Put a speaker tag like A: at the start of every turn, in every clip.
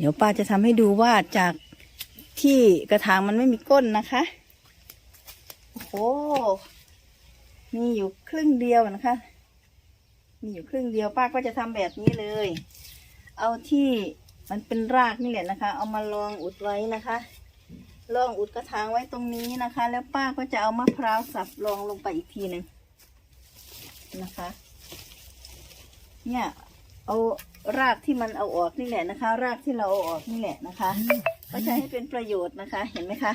A: เดี๋ยวป้าจะทำให้ดูว่าจากที่กระถางมันไม่มีก้นนะคะ โอ้โห มีอยู่ครึ่งเดียวนะคะ มีอยู่ครึ่งเดียวป้าก็จะทำแบบนี้เลย เอาที่มันเป็นรากนี่แหละนะคะ เอามาลองอุดไว้นะคะลองอุดกระถางไว้ตรงนี้นะคะ แล้วป้าก็จะเอามะพร้าวสับรองลงไปอีกทีหนึ่งนะคะ เนี่ย เอา รากที่มันเอาออกนี่แหละนะคะ รากที่เราเอาออกนี่แหละนะคะ ก็จะให้เป็นประโยชน์นะคะ เห็นไหมคะ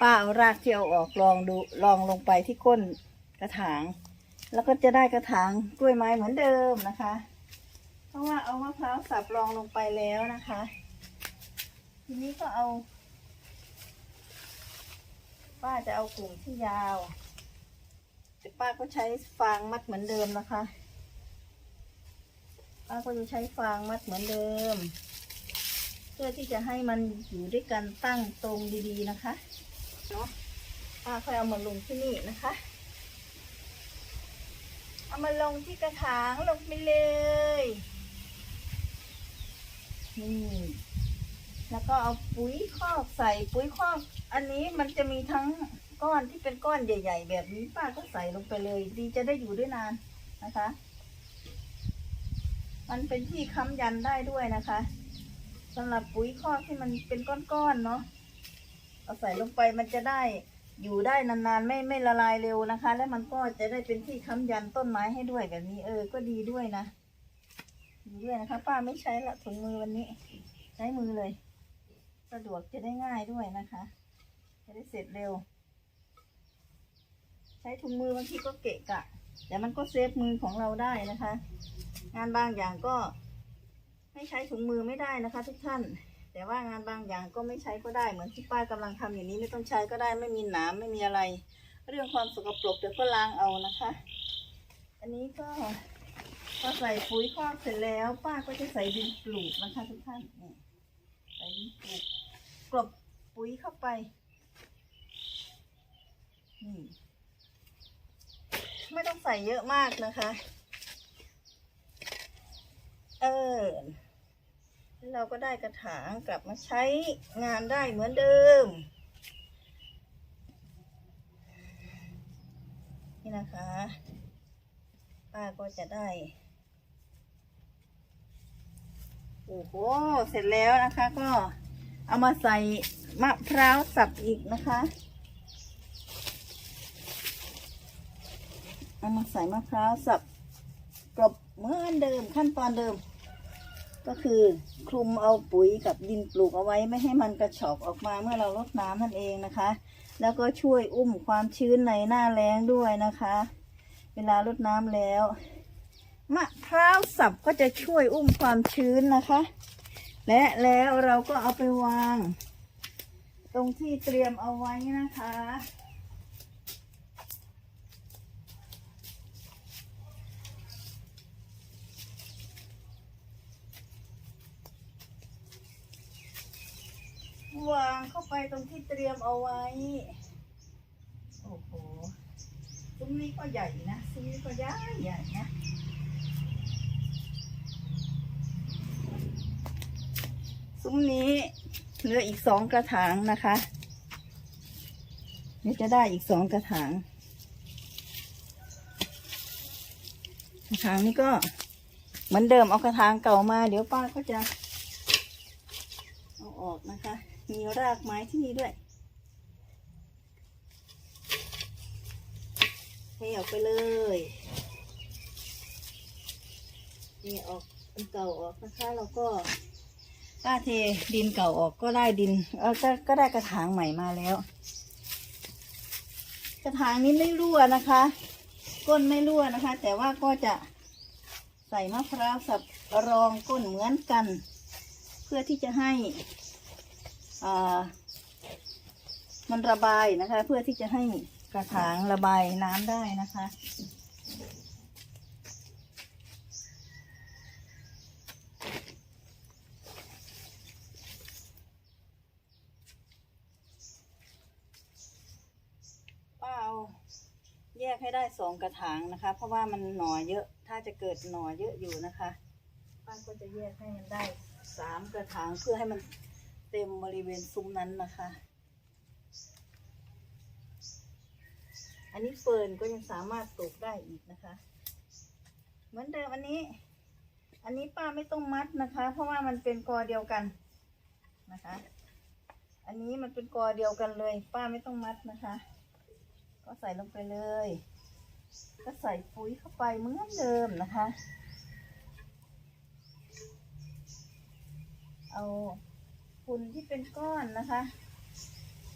A: ป้าเอารากที่เอาออกลองดูลองลงไปที่ก้นกระถาง แล้วก็จะได้กระถางกล้วยไม้เหมือนเดิมนะคะ เพราะว่าเอามะพร้าวสับรองลงไปแล้วนะคะ ทีนี้ก็เอา ป้าจะเอากลุ่มที่ยาวแต่ป้าก็ใช้ฟางมัดเหมือนเดิมนะคะ ป้าก็จะใช้ฟางมัดเหมือนเดิม เพื่อที่จะให้มันอยู่ด้วยกันตั้งตรงดีๆนะคะเนาะป้าค่อยเอามาลงที่นี่นะคะ เอามาลงที่กระถางลงไปเลยนี่แล้วก็เอาปุ๋ยคอกใส่ปุ๋ยคอก อันนี้มันจะมีทั้งก้อนที่เป็นก้อนใหญ่ ๆ แบบนี้ป้าก็ใส่ลงไปเลย ดีจะได้อยู่ได้นานนะคะ มันเป็นที่ค้ำยันได้ด้วยนะคะสำหรับปุ๋ยคอกที่มันเป็นก้อนๆเนาะเอาใส่ลงไปมันจะได้อยู่ได้นานๆ ไม่ไม่ละลายเร็วนะคะ และมันก็จะได้เป็นที่ค้ำยันต้นไม้ให้ด้วยแบบนี้เออ ก็ดีด้วยนะดีด้วยนะคะ ป้าไม่ใช้ละถุงมือวันนี้ ใช้มือเลย สะดวกจะได้ง่ายด้วยนะคะ จะได้เสร็จเร็ว ใช้ถุงมือบางทีก็เกะกะแต่มันก็เซฟมือของเราได้นะคะ งานบางอย่างก็ไม่ใช้ถุงมือไม่ได้นะคะ ทุกท่าน แต่ว่างานบางอย่างก็ไม่ใช้ก็ได้เหมือนที่ป้ากำลังทำอย่างนี้ไม่ต้องใช้ก็ได้ไม่มีหนามไม่มีอะไร เรื่องความสกปรกเดี๋ยวก็ล้างเอานะคะ อันนี้ก็พอใส่ปุ๋ยคอกเสร็จแล้ว ป้าก็จะใส่ดินปลูกนะคะทุกท่านนี่ใส่ดินปลูกกลบปุ๋ยเข้าไปนี่ไม่ต้องใส่เยอะมากนะคะ เออ เราก็ได้กระถางกลับมาใช้งานได้เหมือนเดิม นี่นะคะ ป้าก็จะได้ โอ้โห เสร็จแล้วนะคะก็เอามาใส่มะพร้าวสับอีกนะคะ เอามาใส่มะพร้าวสับกรบเหมือนเดิมขั้นตอนเดิม ก็คือคลุมเอาปุ๋ยกับดินปลูกเอาไว้ไม่ให้มันกระชอกออกมาเมื่อเรารดน้ำนั่นเองนะคะ แล้วก็ช่วยอุ้มความชื้นในหน้าแล้งด้วยนะคะ เวลารดน้ำแล้วมะพร้าวสับก็จะช่วยอุ้มความชื้นนะคะ และแล้วเราก็เอาไปวาง ตรงที่เตรียมเอาไว้นะคะ วางเข้าไปตรงที่เตรียมเอาไว้ โอ้โหซุ้มนี้ก็ใหญ่นะซุ้มนี้ก็ใหญ่ใหญ่นะซุ้มนี้เหลืออีกสองกระถางนะคะนี่จะได้อีกสองกระถางกระถางนี้ก็เหมือนเดิมเอากระถางเก่ามา เดี๋ยวป้าก็จะเอาออกนะคะ มีรากไม้ที่นี่ด้วยเทออกไปเลยนี่ออกอันเก่าออกนะคะ แล้วก็ป้าเทดินเก่าออกก็ได้ดินเออก็ก็ได้กระถางใหม่มาแล้ว กระถางนี้ไม่รั่วนะคะ ก้นไม่รั่วนะคะ แต่ว่าก็จะใส่มะพร้าวสับรองก้นเหมือนกัน เพื่อที่จะให้ มันระบายนะคะ เพื่อที่จะให้กระถางระบายน้ำได้นะคะป้าเอาแยกให้ได้สองกระถางนะคะ เพราะว่ามันหน่อเยอะ ถ้าจะเกิดหน่อเยอะอยู่นะคะ ป้าก็จะแยกให้มันได้สามกระถางเพื่อให้มัน เต็มบริเวณซุ้มนั้นนะคะ อันนี้เฟิร์นก็ยังสามารถปลูกได้อีกนะคะ เหมือนเดิมอันนี้ อันนี้ป้าไม่ต้องมัดนะคะ เพราะว่ามันเป็นกอเดียวกันนะคะ อันนี้มันเป็นกอเดียวกันเลย ป้าไม่ต้องมัดนะคะ ก็ใส่ลงไปเลย ก็ใส่ปุ๋ยเข้าไปเหมือนเดิมนะคะ เอา ฝุ่นที่เป็นก้อนนะคะ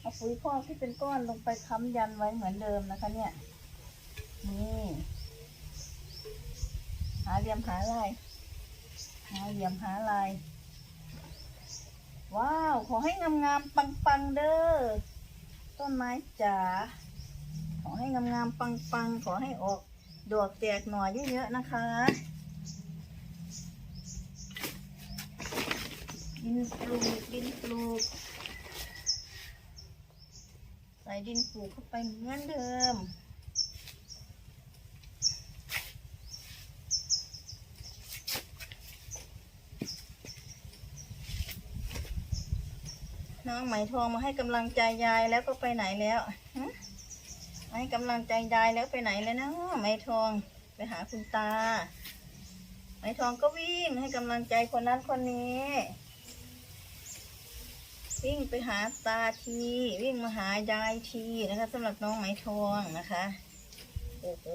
A: เอาปุ๋ยคอกที่เป็นก้อนลงไปค้ำยันไว้เหมือนเดิมนะคะ เนี่ย นี่ หาเหลี่ยมหาลาย หาเหลี่ยมหาลาย ว้าว ขอให้งามๆปังๆเด้อ ต้นไม้จ๋า ขอให้งามๆปังๆ ขอให้ออกดอกแตกหน่อเยอะๆนะคะ ดินปลูกดินปลูก ใส่ดินปลูกเข้าไปเหมือนเดิมน้องไหมทองมาให้กำลังใจยายแล้วก็ไปไหนแล้วให้กำลังใจยายแล้วไปไหนแล้วนะไหมทองไปหาคุณตาไหมทองก็วิ่งให้กำลังใจคนนั้นคนนี้ วิ่งไปหาตาที วิ่งมาหายายทีนะคะสำหรับน้องไหมทองนะคะ โอ้โห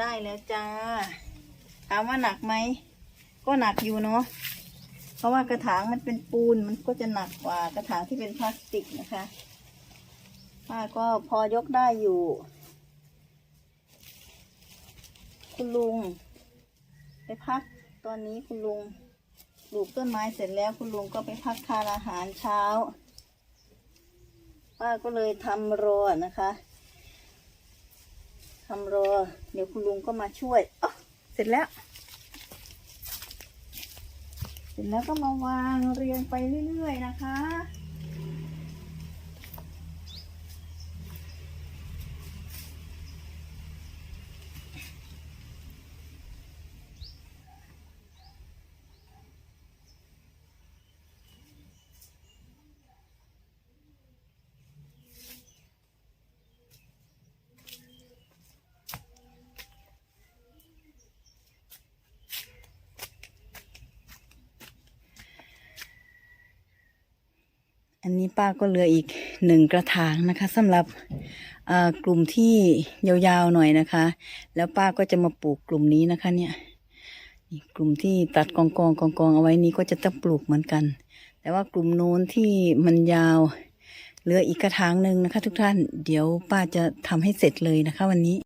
A: ได้แล้วจ้าถามว่าหนักไหมก็หนักอยู่เนาะเพราะว่ากระถางมันเป็นปูนมันก็จะหนักกว่ากระถางที่เป็นพลาสติกนะคะป้าก็พอยกได้อยู่ คุณลุง ไปพักตอนนี้คุณลุงปลูกต้นไม้เสร็จแล้วคุณลุงก็ไปพักทานอาหารเช้า ป้าก็เลยทำรอนะคะทำรอ เดี๋ยวคุณลุงก็มาช่วยอ๋อเสร็จแล้ว เสร็จแล้วก็มาวางเรียงไปเรื่อยๆนะคะ นนี้ป้าก็เหลืออีกหนึ่งกระถางนะคะสำหรับกลุ่มที่ยาวๆหน่อยนะคะ แล้วป้าก็จะมาปลูกกลุ่มนี้นะคะ เนี่ยกลุ่มที่ตัดกองกองกองกองเอาไว้นี้ก็จะต้องปลูกเหมือนกัน แต่ว่ากลุ่มโน้นที่มันยาวเหลืออีกกระถางหนึ่งนะคะ ทุกท่าน เดี๋ยวป้าจะทำให้เสร็จเลยนะคะ วันนี้